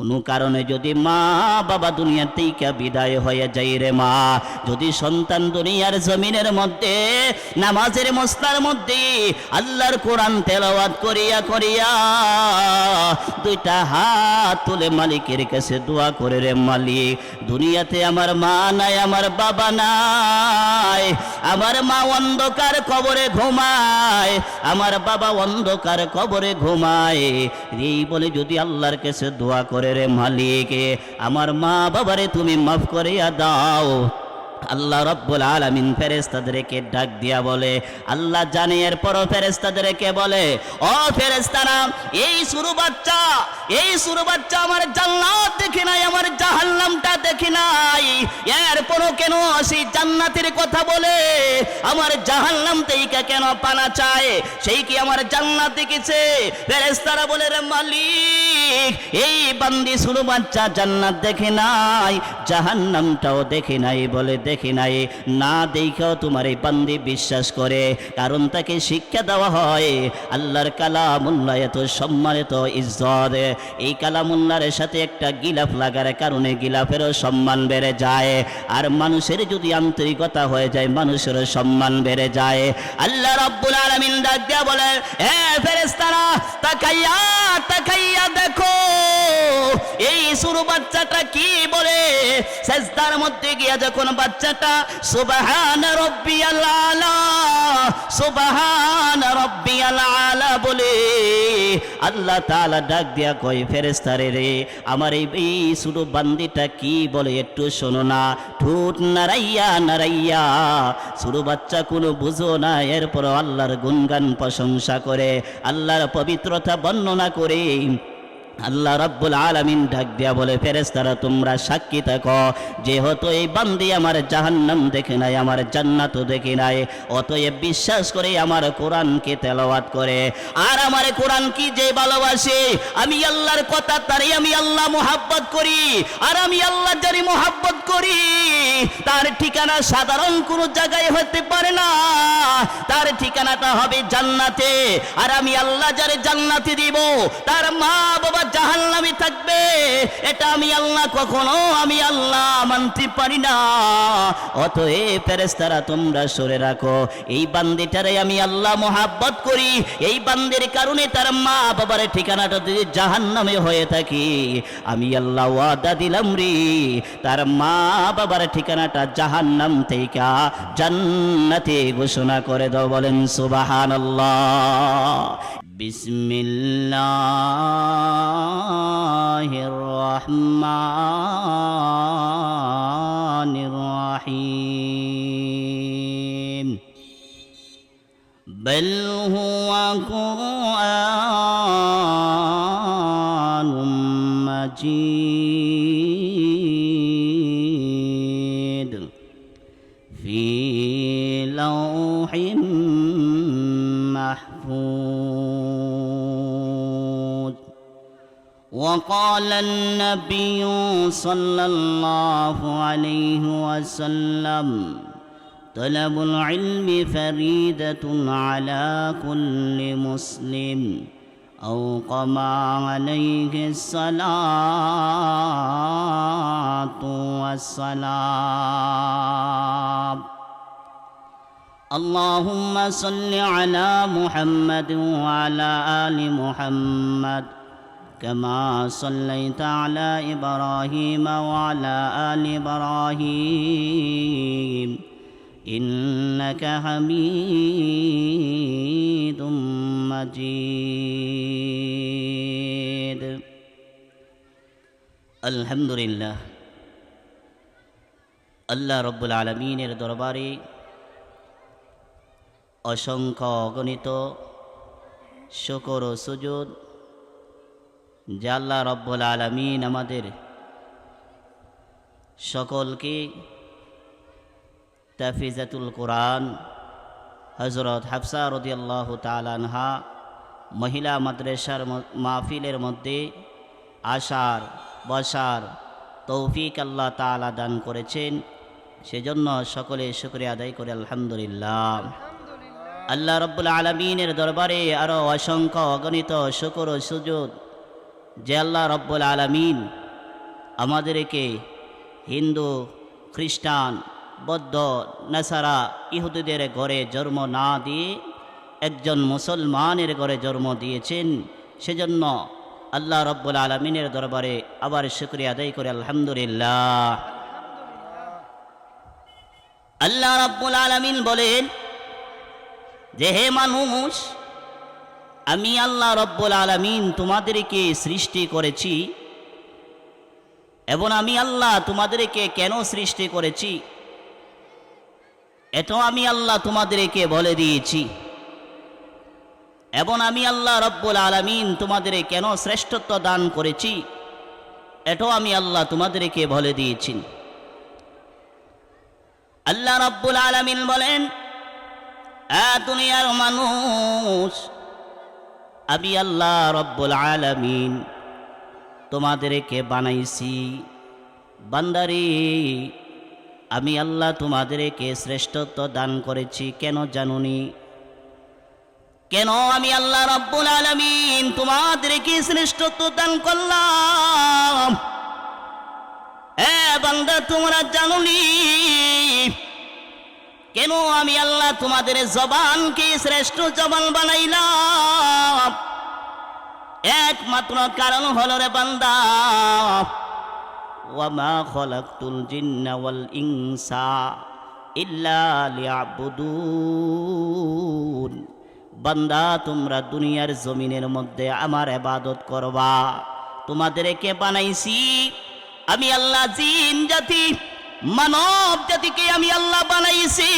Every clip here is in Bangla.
কোনো কারণে যদি মা বাবা দুনিয়ার থেকে বিদায় হয়ে যায় রে মা, যদি সন্তান দুনিয়ার জমিনের মধ্যে, নামাজের মস্তার মধ্যে, আল্লাহর কোরআন তেলাওয়াত করিয়া করিয়া দুইটা হাত তুলে মালিকের কাছে দোয়া করে রে মালিক, দুনিয়াতে আমার মা নাই, আমার বাবা নাই, আমার মা অন্ধকার কবরে ঘুমায়, আমার বাবা অন্ধকার কবরে ঘুমায়, এই বলে যদি আল্লাহর কাছে দোয়া করে রে মালিক আমার মা বাবারে তুমি মাফ করিয়া দাও। আল্লাহ রব্বুল আলামিন ফেরেস্তাদেরকে ডাক দিয়া বলে, আল্লাহ জানে, এরপরও ফেরেস্তাদেরকে বলে, ও ফেরেস্তারা এই শুরু বাচ্চা, এই শুরু বাচ্চা আমার জান্নাত দেখি নাই, আমার জাহান্নামটা দেখি নাই। এরপরও কেন সেই জান্নাতের কথা বলে? আমার জাহান্নাম থেকে কেন পানা চায়? সেই কি আমার জান্নাত দেখেছে? ফেরেস্তারা বলে, রে মালিক, এই বান্দি শুরু বাচ্চা জান্নাত দেখে নাই, জাহান্নামটাও দেখে নাই বলে দেখে নাই। না দেখেও তোমার এই বান্দি বিশ্বাস করে। কারণ তাকে শিক্ষা দেওয়া হয়, আল্লাহর কালামুল্লাহ এত সম্মানিত ইজ্জত। এই কালামুল্লার সাথে একটা গিলাফ লাগার কারণে গিলাফেরও সম্মান বেড়ে যায়। আর মানুষের যদি আন্তরিকতা হয়ে যায়, মানুষেরও সম্মান বেড়ে যায়। আল্লাহ রাব্বুল আলামিন ডাক দিয়া বলে হে ফেরেশতারা, তাকাইয়া তাকাইয়া দেখো। এই শুরু বাচ্চাটা কি বলে? সেজদার মধ্যে গিয়া যখন বাচ্চাটা, সুবাহান রব্বিয়াল আলা, সুবহান রব্বিয়াল আলা বলে, আল্লাহ তাআলা ডাক দিয়া কয় ফেরেস্তারে রে আমার এই শুধু বান্দিটা কি বলে একটু শোনো না। ঠোঁট নারাইয়া নারাইয়া শুরু বাচ্চা কোনো বুঝো না এরপর আল্লাহর গুনগান প্রশংসা করে, আল্লাহর পবিত্রতা বর্ণনা করে আল্লাহ রাব্বুল আলামিন ডাক দিয়া বলে, ফেরেশতারা, তোমরা সাক্ষী থাকো। যেহেতু এই বান্দি আমার জাহান্নাম দেখে নাই, আমার জান্নাতও দেখে নাই, অতএব বিশ্বাস করে আমার কোরআনকে তেলাওয়াত করে। আর আমার কোরআন কি যে ভালোবাসে? আমি আল্লাহর কথা, তারই আমি আল্লাহ মোহাব্বত করি। আর আমি আল্লাহ যারি মোহাব্বত করি। তার ঠিকানা সাধারণ কোনো জায়গায় হতে পারে না। তার ঠিকানাটা হবে জান্নাতে। আর আমি আল্লাহ যারে জান্নাতে দিব, তার মা বাবা জাহান্নামে থাকবে। এটা আমি আল্লাহ কখনো আমি আল্লাহ মানতে পারি না। অতএব ফেরেশতারা, তোমরা সরে রাখো। এই বান্দিটারে আমি আল্লাহ মোহাব্বত করি। এই বান্দির কারণে তার মা বাবার ঠিকানাটা যদি জাহান্নামে হয়ে থাকি, আমি আল্লাহ ওয়াদা দিলাম রে। তার মা বাবার ঠিকানাটা জাহান্নাম থেকে জান্নাতে ঘোষণা করে দাও, বলেন بسم الله الرحمن الرحيم. بل هو قرآن مجيد. وقال النبي صلى الله عليه وسلم طلب العلم فريدة على كل مسلم أو قما عليه الصلاة والسلام. اللهم صل على محمد وعلى آل محمد. كما صليت على إبراهيم وعلى آل إبراهيم إنك حميد مجيد الحمد لله আল্লাহ রব্বুল আলমিনের দরবারে অসংখ্য অগণিত শকর ও সুযোগ যে আল্লাহ রব্বুল আলমিন আমাদের সকলকে তাফিজাতুল কোরআন হজরত হাফসা রদিয়াল্লাহ তালানহা মহিলা মাদ্রাসার মাহফিলের মধ্যে আসার, বসার তৌফিক আল্লাহ তালা দান করেছেন। সেজন্য সকলে শুক্রিয়া আদায় করে, আলহামদুলিল্লাহ। আল্লাহ রব্বুল আলমিনের দরবারে আরও অসংখ্য অগণিত শুকর ও সুযোগ যে আল্লাহ রব্বুল আলমিন আমাদেরকে হিন্দু, খ্রিস্টান, বৌদ্ধ, নাসারা, ইহুদিদের ঘরে জন্ম না দিয়ে একজন মুসলমানের ঘরে জন্ম দিয়েছেন, সেজন্য আল্লাহ রব্বুল আলমিনের দরবারে আবার শুক্রিয়া আদায় করে, আলহামদুলিল্লাহ। আল্লাহ রব্বুল আলমিন বলেন, যে হে মানুষ আমি আল্লাহ রব্বুল আলমিন তোমাদেরকে সৃষ্টি করেছি। এবং আমি আল্লাহ তোমাদেরকে কেন সৃষ্টি করেছি? এত আমি আল্লাহ তোমাদেরকে বলে দিয়েছি। এবং আমি আল্লাহ রব্বুল আলমিন তোমাদের কেন শ্রেষ্ঠত্ব দান করেছি? এটাও আমি আল্লাহ তোমাদেরকে বলে দিয়েছি। আল্লাহ রব্বুল আলমিন বলেন দুনিয়ার মানুষ আমি আল্লাহ রব্বুল আলমিন তোমাদেরকে বানাইছি। বান্দারি, আমি আল্লাহ তোমাদেরকে শ্রেষ্ঠত্ব দান করেছি, কেন জানুনি? কেন আমি আল্লাহ রব্বুল আলমিন তোমাদেরকে শ্রেষ্ঠত্ব দান করলাম? হ্যাঁ বান্দা, তোমরা জানুনি? কেন আমি আল্লাহ তোমাদের জবানকে শ্রেষ্ঠ জবান বানাইলাম? একমাত্র কারণ হল রে বান্দা, ওয়ামা খলাকতুল জিন্না ইল্লা বান্দা, তোমরা দুনিয়ার জমিনের মধ্যে আমার এবাদত করবা। তোমাদেরকে বানাইছি। আমি আল্লাহ জিন জাতি। মানব জাতিকে আমি আল্লাহ বানাইছি।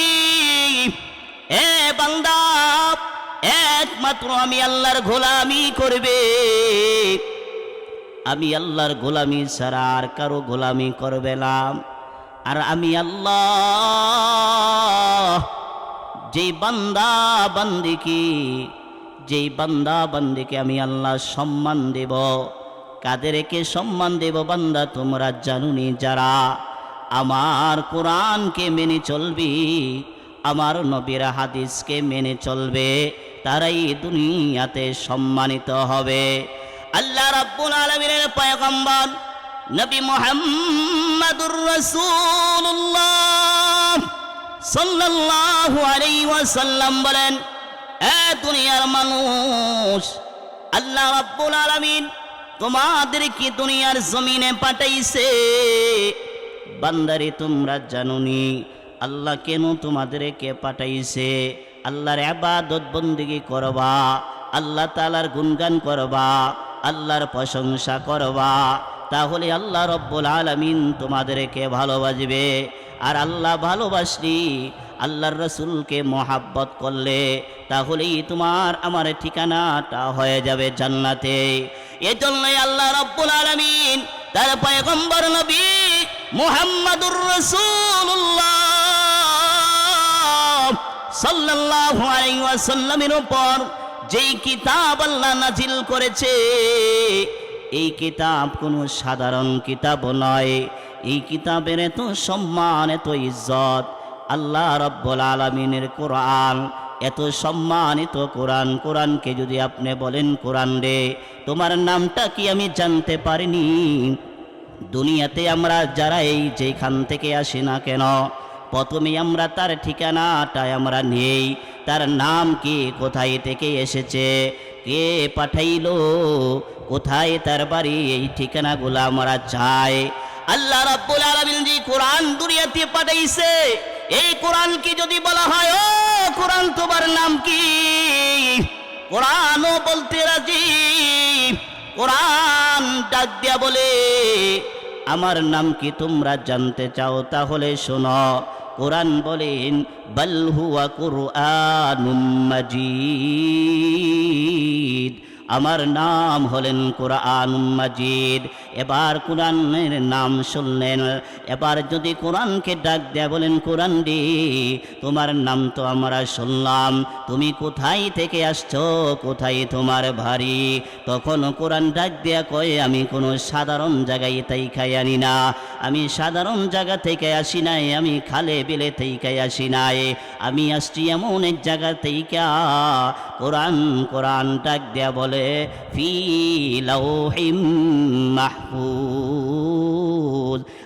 এ বান্দা, একমাত্র আমি আল্লাহর গোলামি করবে। আমি আল্লাহর গোলামি ছাড়া আর কারও গোলামি করবে না। আর আমি আল্লাহ, যেই বান্দা বান্দিকে, যেই বান্দা বান্দিকে আমি আল্লাহ সম্মান দেব। কাদেরকে সম্মান দেব বান্দা তোমরা জানুনি যারা আমার কোরআনকে মেনে চলবি, আমার নবীর হাদিসকে মেনে চলবে, তারাই দুনিয়াতে সম্মানিত হবে। আল্লাহ রাব্বুল আলামিনের পয়গম্বর নবী মুহাম্মাদুর রাসূলুল্লাহ সাল্লাল্লাহু আলাইহি ওয়াসাল্লাম বলেন, এ দুনিয়ার মানুষ, আল্লাহ রাব্বুল আলামিন তোমাদেরকে দুনিয়ার জমিনে পাঠাইছে বান্দারে, তোমরা জানুনি, আল্লাহ কেন তোমাদেরকে পাঠাইছে? আল্লাহর আবাদত বন্দিগি করবা, আল্লাহ তালার গুণগান করবা, আল্লাহর প্রশংসা করবা, তাহলে আল্লাহ রব্বুল আলমিন তোমাদেরকে ভালোবাসবে। আর আল্লাহ ভালোবাসলি, আল্লাহর রসুলকে মহাব্বত করলে, তাহলেই তোমার, আমার ঠিকানাটা হয়ে যাবে জান্নাতে। এজন্যই আল্লাহ রব্বুল আলমিন তার পয়গম্বর নবী মুহাম্মাদুর রাসূলুল্লাহ সাল্লাল্লাহু আলাইহি ওয়াসাল্লামের উপর যেই কিতাব আল্লাহ নাজিল করেছে, এই কিতাব কোনো সাধারণ কিতাব নয়। এই কিতাবের এত সম্মান, এত ইজ্জত আল্লাহ রব্বুল আলমিনের কোরআন, এত সম্মানিত কোরআন। কোরআনকে যদি আপনি বলেন কোরআন রে, তোমার নামটা কি আমি জানতে পারিনি? দুনিয়াতে আমরা যারা এই যেখান থেকে আসি না কেন, প্রথমে আমরা তার ঠিকানাটা আমরা নেই। তার নাম কি, কোথায় থেকে এসেছে, কে পাঠাইলো, কোথায় তার বাড়ি, এই ঠিকানাগুলো আমরা চাই। আল্লাহ রাব্বুল আলামিন যে কোরআন দুনিয়াতে পাঠাইছে, এই কোরআনকে যদি বলা হয়, ও কোরআন, তোমার নাম কি? কোরআনও বলতে রাজি। কোরআন ডাক দিয়া বলে, আমার নাম কি তোমরা জানতে চাও? তাহলে শোনো। কোরআন বলেন, বল হুয়া কুরআনুম মাজিদ। আমার নাম হলেন কোরআন মাজিদ। এবার কোরআনের নাম শুনলেন। এবার যদি কোরআনকে ডাক দেয়া বলেন, কোরআন রে তোমার নাম তো আমরা শুনলাম। তুমি কোথায় থেকে আসছো? কোথায় তোমার ভারী তখন কোরআন ডাক দেয়া কয়ে, আমি কোনো সাধারণ জায়গায় তাই খাই আনি না। আমি সাধারণ জায়গা থেকে আসি নাই। আমি খালে বিলে থেকে আসি নাই। আমি আসছি এমন এক জায়গা থেকে কোরআন কোরআন ডাক দেয়া বলে ফি লাউহিম মাহফুজ।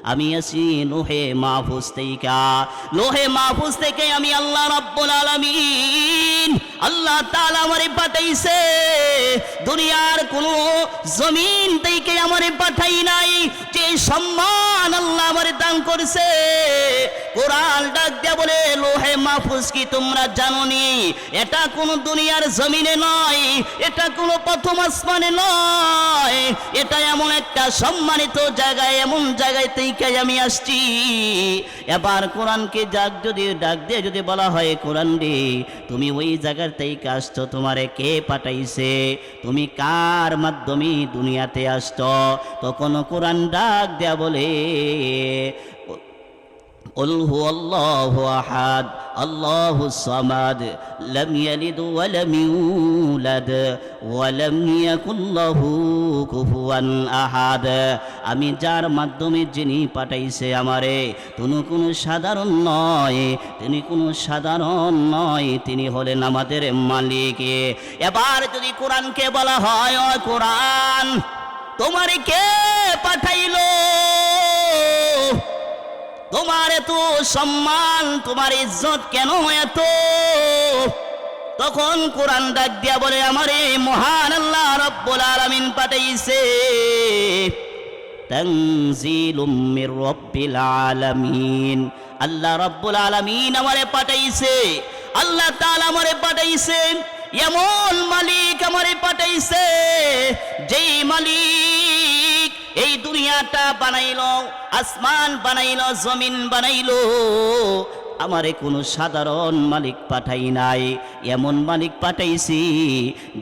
আমি আছি লোহে মাহফুজ থেকে। লোহে মাহফুজ থেকে আমি আল্লাহ রাব্বুল আলামিন, আল্লাহ তাআলা আমারে পাঠাইছে। দুনিয়ার কোন জমিন থেকে আমারে পাঠাই নাই। যে সম্মান আল্লাহ আমারে দান করছে। কোরআন ডাক দেয়া বলে, লোহে মাহফুজ কি তোমরা জানোনি? এটা কোন দুনিয়ার জমিনে নয়। এটা কোন প্রথম আসমানে নয়। এটা এমন একটা সম্মানিত জায়গায়, এমন জায়গায় থেকে আমি আসছি। এবার কোরআনকে যাক যদি, ডাক দিয়ে যদি বলা হয়, কোরআন রে, তুমি ওই জায়গার থেকে আসছো, তোমারে কে পাঠাইছে? তুমি কার মাধ্যমে দুনিয়াতে আসছো? তখন কোরআন ডাক দেয়া বলে قل هو الله احد الله الصمد لم يلد ولم يولد ولم يكن له كفوا احد আমি যার মাধ্যমে যিনি পাঠাইছে আমারে তিনি কোনো সাধারণ নয় তিনি কোনো সাধারণ নয় তিনি হলেন আমাদের মালিক এবার যদি কোরআনকে বলা হয় ও কোরআন তোমারে কে পাঠাইলো তোমার এত সম্মান, তোমার ইজ্জত কেন এত? তখন কোরআন ডাক দিয়া বলে, আমার এই মহান আল্লাহ রব্বুল আলামিন পাঠাইছে। তানজিলুম মির রব্বিল আলামিন। আল্লাহ রব্বুল আলামিন আমারে পাঠাইছে। আল্লাহ তাআলা আমারে পাঠাইছে। এমন মালিক আমারে পাঠাইছে, যেই মালিক এই দুনিয়াটা বানাইলো, আসমান বানাইল, জমিন বানাইল। আমারে কোনো সাধারণ মালিক পাঠাই নাই। এমন মালিক পাঠাইছি,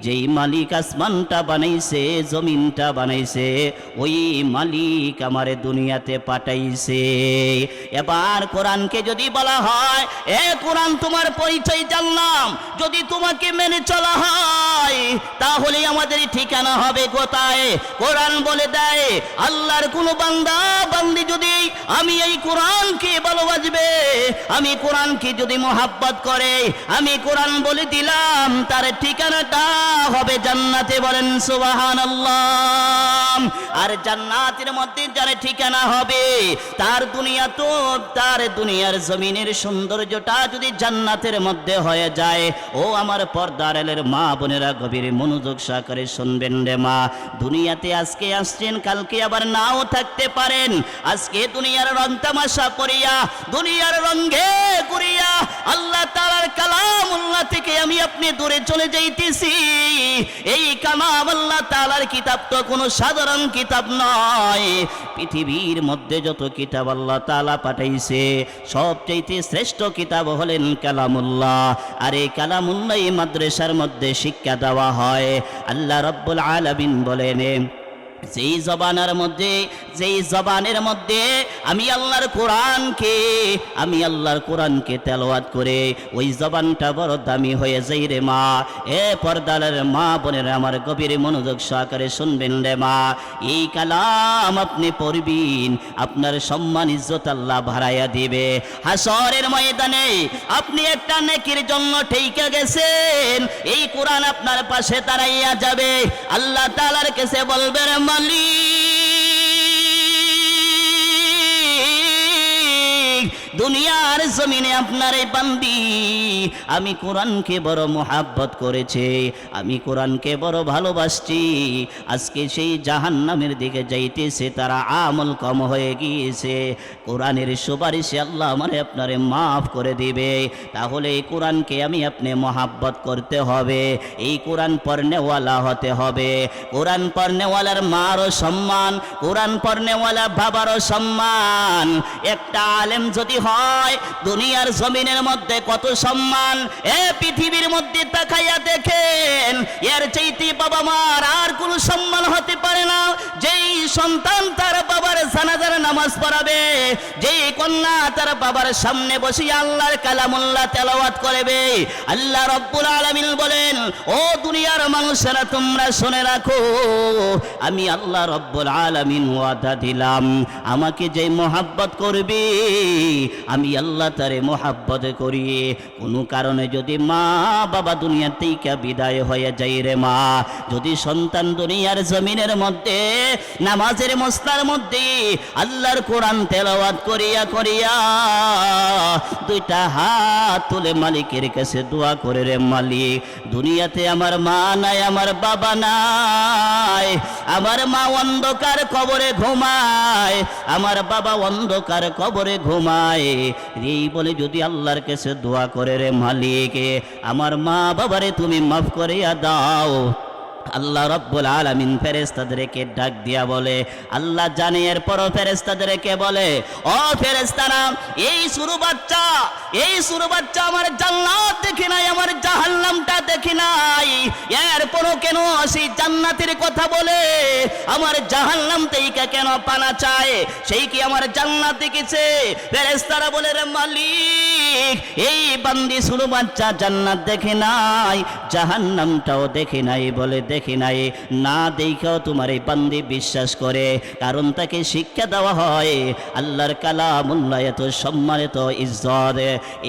যেই মালিক আসমানটা বানাইছে, জমিনটা বানাইছে, ওই মালিক আমারে দুনিয়াতে পাঠাইছে। এবার কোরআনকে যদি বলা হয়, এ কোরআন, তোমার পরিচয় জানলাম। যদি তোমাকে মেনে চলা হয় তাহলে আমাদের ঠিকানা হবে কোথায়? কোরআন বলে দেয়, আল্লাহর বান্দা, বান্দি যদি আমি এই কোরআনকে ভালোবাসবে, আমি কোরআনকে যদি মোহাব্বত করে, আমি কোরআন বলে দিলাম, তার ঠিকানাটা হবে জান্নাতে। বলেন সুবাহান আর জান্নাতের মধ্যে যার ঠিকানা হবে, তার দুনিয়া তো, তার দুনিয়ার জমিনের সৌন্দর্যটা যদি জান্নাতের মধ্যে হয়ে যায়, ও আমার পর্দারেলের মা বোনেরা গভীর মনোযোগ সহকারে শুনবেন রে মা। দুনিয়াতে আজকে আসছেন, কালকে আবার নাও থাকতে পারেন। আজকে দুনিয়ার রং তামাশা করিয়া, দুনিয়ার রঙ্গে করিয়া আল্লাহ তালার কালাম আল্লাহ থেকে আমি আপনি দূরে চলে যাইতেছি। এই কালাম আল্লাহ তালার কিতাব তো কোনো সাধারণ কিতাব নয়। পৃথিবীর মধ্যে যত কিতাব আল্লাহ তালা পাঠাইছে সবচাইতে শ্রেষ্ঠ কিতাব হলেন কালামুল্লাহ। আর এই কালামুল্লাহ মাদ্রাসার মধ্যে শিক্ষা দেওয়া হয় আল্লাহ রব্বুল আলামিন বলেন যেই জবানের মধ্যে, যেই জবানের মধ্যে আমি আল্লাহর কোরআনকে, আমি আল্লাহর কোরআনকে তেলাওয়াত করে ওই জবানটা বড় দামি হয়ে যাই রে মা। এ পর্দালের মা বোনের আমার গভীর মনোযোগ সহকারে শুনবেন রে মা। এই কালাম আপনি পড়বিন, আপনার সম্মান ইজ্জত আল্লাহ ভাড়াইয়া দিবে। হাসরের ময়দানে আপনি একটা নেকির জন্য ঠেকে গেছেন, এই কোরআন আপনার পাশে দাঁড়াইয়া যাবে। আল্লাহ তাআলার কাছে বলবেন মালিক দুনিয়ার জমিনে আপনার এই বান্দি। আমি কোরআনকে বড় মোহাব্বত করেছে, আমি কোরআনকে বড় ভালোবাসছি। আজকে সেই জাহান নামের দিকে যাইতেছে, তারা আমল কম হয়ে গিয়েছে। কোরআনের সুপারিশে আল্লাহ আমারে আপনারে মাফ করে দিবে। তাহলে এই কোরআনকে আমি আপনি মোহাব্বত করতে হবে, এই কোরআন পড়নেওয়ালা হতে হবে। কোরআন পড়নেওয়ালার মারও সম্মান, কোরআন পড়নেওয়ালা বাবারও সম্মান। একটা আলেম যদি হয়। দুনিয়ার জমিনের মধ্যে কত সম্মান, এ পৃথিবীর মধ্যে তাকাইয়া দেখেন, এর চাইতে বাবা মার আর কোনো সম্মান হতে পারে না। যেই সন্তান তার বাবার জানাজার নামাজ পড়াবে, যেই কন্যা তার বাবার সামনে বসে আল্লাহর কালামুল্লাহ তেলাওয়াত করবে, আল্লাহ রব্বুল আলামিন বলেন, ও দুনিয়ার মানুষেরা, তোমরা শুনে রাখো, আমি আল্লাহ রব্বুল আলামিন ওয়াদা দিলাম। আমাকে যে মোহাব্বত করবে আমি আল্লাহ তারে মোহাব্বত করি। কোনো কারণে যদি মা বাবা দুনিয়ার থেকে বিদায় হয়ে যাই রে মা, যদি সন্তান দুনিয়ার জমিনের মধ্যে, নামাজের মস্তার মধ্যে, আল্লাহর কোরআন তেলাওয়াত করিয়া করিয়া দুইটা হাত তুলে মালিকের কাছে দোয়া করে রে মালিক, দুনিয়াতে আমার মা নাই, আমার বাবা নাই, আমার মা অন্ধকার কবরে ঘুমায়, আমার বাবা অন্ধকার কবরে ঘুমায় এই বলে যদি আল্লাহর কাছে দোয়া করে রে মালিক, আমার মা বাবারে তুমি মাফ করিয়া দাও। আল্লাহ রব্বুল আলামিন ফেরেস্তাদেরকে ডাক দিয়া বলে, আল্লাহ জানে, এরপরও ফেরেস্তাদেরকে বলে, ও ফেরেস্তারা এই শুরু বাচ্চা, এই শুরু বাচ্চা আমার জান্নাত দেখি নাই, আমার জাহান্নামটা দেখি নাই। এরপরও কেন সেই জান্নাতের কথা বলে। আমার জাহান্নাম থেকে কেন পানা চায়? সেই কি আমার জান্নাত দেখেছে? ফেরেস্তারা বলে, রে মালিক, এই বান্দি শুরু বাচ্চা জান্নাত দেখে নাই, জাহান্নামটাও দেখে নাই বলে দেখে নাই। না দেখেও তোমার এই বান্দি বিশ্বাস করে, কারণ তাকে শিক্ষা দেওয়া হয়। আল্লাহর কালামুল্লাহ এত সম্মানিত ইজ্জত।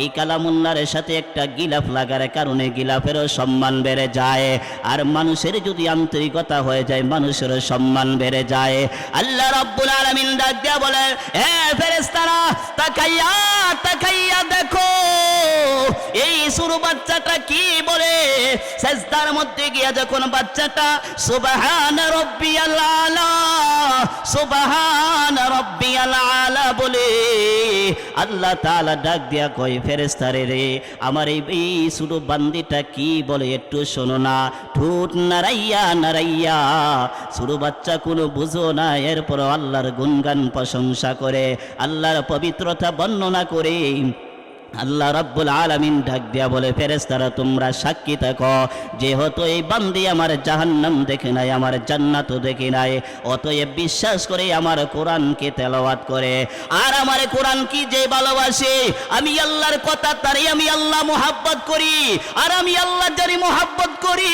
এই কালামুল্লার সাথে একটা গিলাফ লাগার কারণে গিলাফেরও সম্মান বেড়ে যায়। আর মানুষের যদি আন্তরিকতা হয়ে যায়, মানুষের সম্মান বেড়ে যায়। আল্লাহ রব্বুল আলামিন ডাক দিয়া বলে হে ফেরেশতারা, তাকাইয়া তাকাইয়া দেখো। শুরু বাচ্চাটা কি বলে? সেজদার মধ্যে গিয়া যখন বাচ্চাটা, সুবহান রব্বিয়াল আলা, সুবহান রব্বিয়াল আলা বলে, আল্লাহ তাআলা ডাক দিয়া কয় ফেরেশতারে রে আমার এই শুধু বান্দিটা কি বলে একটু শোনো না। ঠোঁট নারাইয়া নারাইয়া শুরু বাচ্চা কোনো বুঝো না এরপর আল্লাহর গুনগান প্রশংসা করে, আল্লাহর পবিত্রতা বর্ণনা করে। আল্লাহ রাব্বুল আলামিন ডাক দিয়া বলে, ফেরেশতারা, তোমরা সাক্ষী থাকো। যেহেতু এই বান্দি আমার জাহান্নাম দেখে নাই, আমার জান্নাতও দেখে নাই, অতএব বিশ্বাস করে আমার কোরআনকে তেলাওয়াত করে। আর আমার কোরআন কি যে ভালোবাসে? আমি আল্লাহর কথা, তারই আমি আল্লাহ মোহাব্বত করি। আর আমি আল্লাহ যারি মোহাব্বত করি।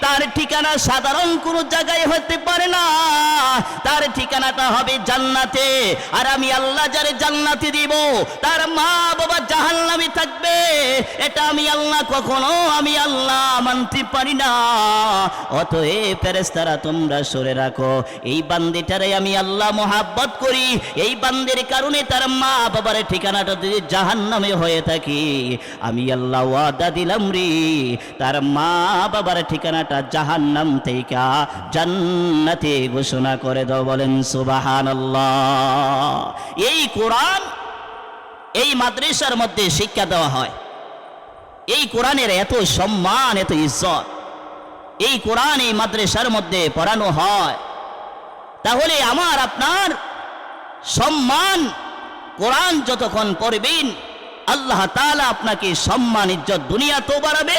তার ঠিকানা সাধারণ কোনো জায়গায় হতে পারে না। তার ঠিকানাটা হবে জান্নাতে। আর আমি আল্লাহ যারে জান্নাতে দিব, তার মা বাবা জাহান্নামে থাকবে, এটা আমি আল্লাহ কখনো আমি আল্লাহ মানতে পারি না। অতএব ফেরেশতারা, তোমরা সরে রাখো। এই বান্দিটারে আমি আল্লাহ মোহাব্বত করি। এই বান্দির কারণে তার মা বাবার ঠিকানাটা যদি জাহান্নামে হয়ে থাকি, আমি আল্লাহ ওয়াদা দিলাম রে, তার মা বাবার ঠিকানাটা জাহান্নাম থেকে জান্নাতে ঘোষণা করে দাও, বলেন সুবহানাল্লাহ। এই কোরআন এই মাদ্রাসার মধ্যে শিক্ষা দেওয়া হয়। এই কোরআনের এত সম্মান, এত ইজ্জত। এই কোরআন এই মাদ্রাসার মধ্যে পড়ানো হয়। তাহলে আমার, আপনার সম্মান কোরআন যতক্ষণ পড়বেন, আল্লাহ তাআলা আপনাকে সম্মান, ইজ্জত দুনিয়া তো বাড়াবে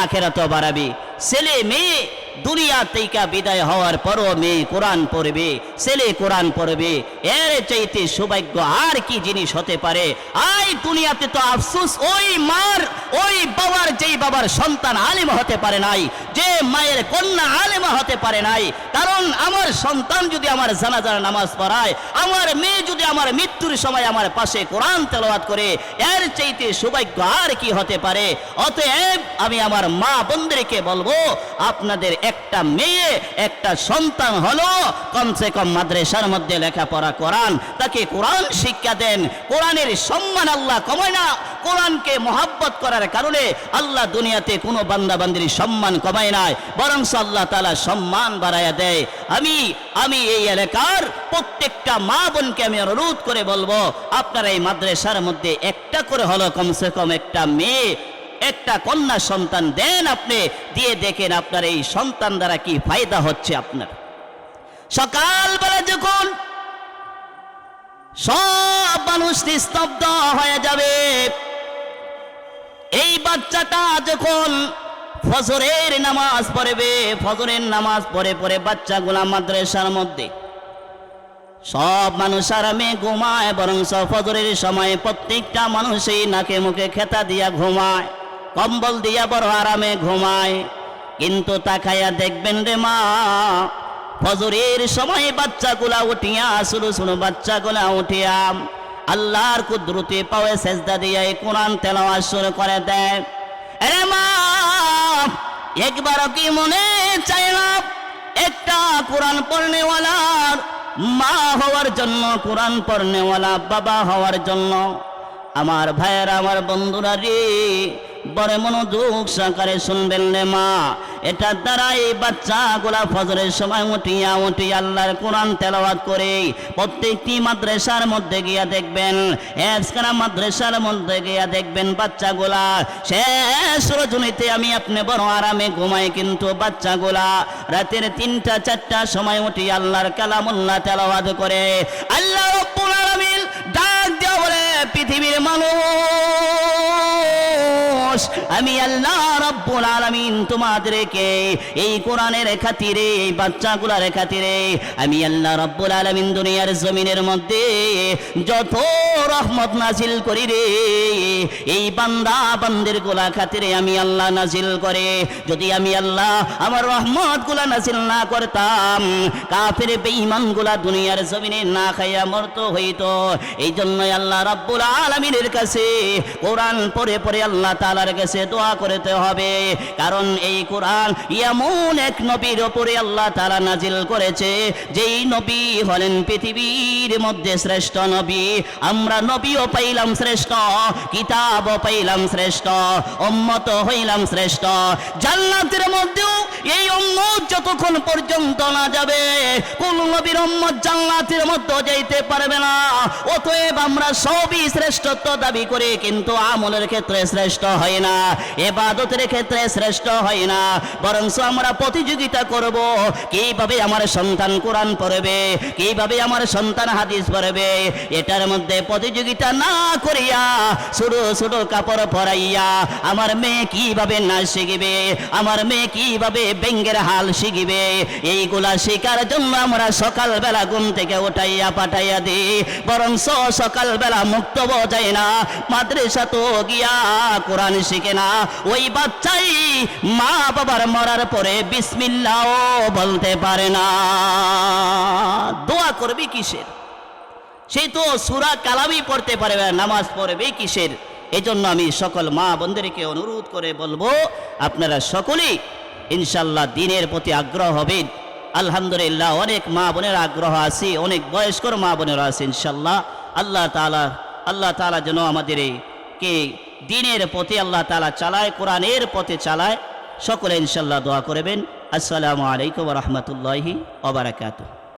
আখেরা তো বাড়াবে। ছেলে, মেয়ে দুনিয়া থেকে বিদায় হওয়ার পরও মেয়ে কোরআন পড়বে, ছেলে কোরআন পড়বে। এর চাইতে সৌভাগ্য আর কি জিনিস হতে পারে? আই দুনিয়াতে তো আফসোস, ওই মার, ওই বাবার যেই বাবার সন্তান আলিম হতে পারে নাই, যে মায়ের কন্যা আলেমা হতে পারে নাই। কারণ আমার সন্তান যদি আমার জানাজার নামাজ পড়ায়, আমার মেয়ে যদি আমার মৃত্যুর সময় আমার পাশে কোরআন তেলাওয়াত করে, এর চাইতে সৌভাগ্য আর কি হতে পারে? অতএব আমি আমার মা বোনদেরকে বলব, আপনাদের একটা মেয়ে, একটা সন্তান হলো, কমসে কম মাদ্রাসার মধ্যে লেখাপড়া করান। তাকে কোরআন শিক্ষা দেন। কোরআনের সম্মান আল্লাহ কমায় না। কোরআনকে মহাব্বত করার কারণে আল্লাহ দুনিয়াতে কোনো বান্দাবান্দির সম্মান কমায় নাই। বরং আল্লাহ তালা সম্মান বাড়াইয়া দেয়। আমি আমি এই এলাকার প্রত্যেকটা মা বোনকে আমি অনুরোধ করে বলব, আপনারা এই মাদ্রাসার মধ্যে একটা করে হলো কমসে কম একটা মেয়ে একটা কন্যা সন্তান দেন আপনি, দিয়ে দেখেন আপনার এই সন্তান দ্বারা কি ফায়দা হচ্ছে আপনার। সকালবেলা যখন সব মানুষ নিস্তব্ধ হয়ে যাবে, এই বাচ্চাটা যখন ফজরের নামাজ পড়বে, ফজরের নামাজ পড়ে পড়ে বাচ্চাগুলা মাদ্রাসার মধ্যে, সব মানুষ আরামে ঘুমায় বরং ফজরের সময় প্রত্যেকটা মানুষই নাকে মুখে খেতা দিয়া ঘুমায়। কম্বল দিয়া বড় আরামে ঘুমায়। কিন্তু তাকাইয়া দেখবেন রে মা, ফজরের সময় বাচ্চাগুলা উঠিয়া শুরু শুরু বাচ্চাগুলা উঠিয়া আল্লাহর কুদরতি পাওয়ে সেজদা দিয়া এই কোরআন তেলাওয়াত শুরু করে দেয়। আরে মা, একবারও কি মনে চায় না? একটা কোরআন পড়নেওয়ালার মা হওয়ার জন্য, কোরআন পড়নেওয়ালা বাবা হওয়ার জন্য। আমার ভাইয়েরা, আমার বন্ধুরা রে বড় মনোযোগ সহকারে শুনবেন রে মা। এটার দ্বারা এই বাচ্চাগুলা ফজরের সময় উঠিয়া উঠি আল্লাহর কোরআন তেলাওয়াত করে। প্রত্যেকটি মাদ্রাসার মধ্যে গিয়া দেখবেন এসকারা মাদ্রাসার মধ্যে গিয়া দেখবেন বাচ্চাগুলা। শেষ রজনীতে আমি আপনি বড় আরামে ঘুমাই কিন্তু বাচ্চাগুলা রাতের তিনটা, চারটা সময় উঠি আল্লাহর কালামুল্লাহ তেলাওয়াত করে। আল্লাহ রব্বুল আলামিন ডাক দেওয়া বলে, পৃথিবীর মানুষ আমি আল্লাহ রব্বুল আলামিন তোমাদেরকে এই কোরআনের খাতিরে, এই বাচ্চাগুলার খাতিরে, আমি আল্লাহ রব্বুল আলামিন দুনিয়ার জমিনের মধ্যে যত রহমত নাজিল করি রে, এই বান্দা বান্দেরগুলা খাতিরে আমি আল্লাহ নাজিল করে। যদি আমি আল্লাহ আমার রহমতগুলা নাজিল না করতাম, কাফের বেঈমানগুলা দুনিয়ার জমিনে না খাইয়া মরত হইতো। এই জন্যই আল্লাহ রাব্বুল আলামিনের কাছে কোরআন পড়ে পড়ে আল্লাহ তাআলার কাছে দোয়া করতে হবে। কারণ এই কোরআন এমন এক নবীর ওপরে আল্লাহ তাআলা নাজিল করেছে, যেই নবী হলেন পৃথিবীর মধ্যে শ্রেষ্ঠ নবী। আমরা নবীও পাইলাম শ্রেষ্ঠ, কিতাবও পাইলাম শ্রেষ্ঠ উম্মত হইলাম শ্রেষ্ঠ। জান্নাতের মধ্যেও এই উম্মত যতক্ষণ পর্যন্ত না যাবে, কোন নবীর উম্মত জান্নাতের মধ্যে যাইতে পারবে না। অতএব আমরা সবই শ্রেষ্ঠত্ব দাবি করি কিন্তু আমলের ক্ষেত্রে শ্রেষ্ঠ হয় না। এবাদতের ক্ষেত্রে শ্রেষ্ঠ হয় না। বরং আমরা প্রতিযোগিতা করব। কীভাবে আমার সন্তান কোরআন পড়বে? কীভাবে আমার সন্তান হাদিস পড়বে? এটার মধ্যে প্রতিযোগিতা না করিয়া ছোট ছোট কাপড় পরাইয়া আমার মেয়ে কীভাবে নাচ শিখবে? আমার মেয়ে কীভাবে ব্যঙ্গের হাল শিখিবে? এইগুলা শেখার জন্য আমরা সকালবেলা ঘুম থেকে উঠাইয়া পাঠাইয়া দিই। বরং সকালবেলা মুক্ত বোঝাই না। মাদ্রাসা তো গিয়া কোরআন শিখে না। ওই বাচ্চাই মা বাবার মরার পরে বিসমিল্লাও বলতে পারে না। দোয়া করবি কিসের? সেই তো সুরা কালামই পড়তে পারবে নামাজ পড়বে কিসের? এই জন্য আমি সকল মা বোনদেরকে অনুরোধ করে বলব, আপনারা সকলেই ইনশাল্লাহ দিনের প্রতি আগ্রহ হবেন আলহামদুলিল্লাহ অনেক মা বোনের আগ্রহ আছে, অনেক বয়স্কর মা বোনেরা আছে ইনশাল্লাহ আল্লাহ তালা আল্লাহ তালা যেন আমাদের কে দিনের পথে আল্লাহ তালা চালায়, কোরআনের পথে চালায়। সকলে ইনশাল্লাহ দোয়া করবেন। আসসালামু আলাইকুম রহমতুল্লাহি ওবরাকাতুহ